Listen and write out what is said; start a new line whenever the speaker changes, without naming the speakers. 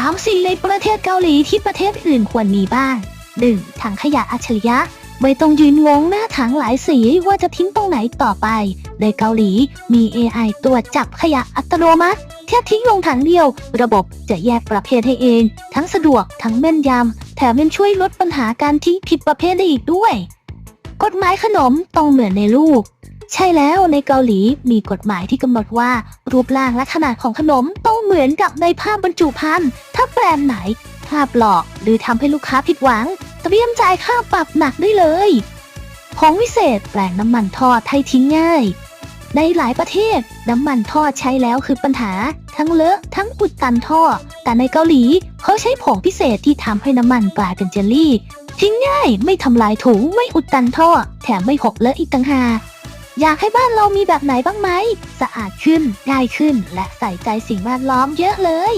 3 สิ่งในประเทศเกาหลีที่ประเทศอื่นควรมีบ้าง 1. ถังขยะอัจฉริยะไม่ต้องยืนงงหน้าถังหลายสีว่าจะทิ้งตรงไหนต่อไป ในเกาหลีมี AI ตรวจจับขยะอัตโนมัติแค่ทิ้งลงถังเดียว ระบบจะแยกประเภทให้เอง ทั้งสะดวกทั้งแม่นยำแถมยังช่วยลดปัญหาการทิ้งผิดประเภทได้อีกด้วย กฎหมายขนมต้องเหมือนในรูป ใช่แล้วในเกาหลีมีกฎหมายที่กำหนดว่า รูปร่างและขนาดของขนมต้องเหมือนกับในภาพบรรจุภัณฑ์ถ้าแบรนด์ไหน ภาพหลอกหรือทำให้ลูกค้าผิดหวัง เตรียมจ่ายค่าปรับหนักได้เลย ของวิเศษแปลงน้ำมันทอดให้ทิ้งง่าย ในหลายประเทศน้ำมันทอดใช้แล้วคือปัญหา ทั้งเลอะทั้งอุดตันท่อ แต่ในเกาหลีเขาใช้ผงพิเศษที่ทำให้น้ำมันกลายเป็นเจลลี่ทิ้งง่ายไม่ทำลายถุงไม่อุดตันท่อ แถมไม่หกเลอะอีกต่างหาก อยากให้บ้านเรามีแบบไหนบ้างไหม สะอาดขึ้น ง่ายขึ้น และใส่ใจสิ่งแวดล้อมเยอะเลย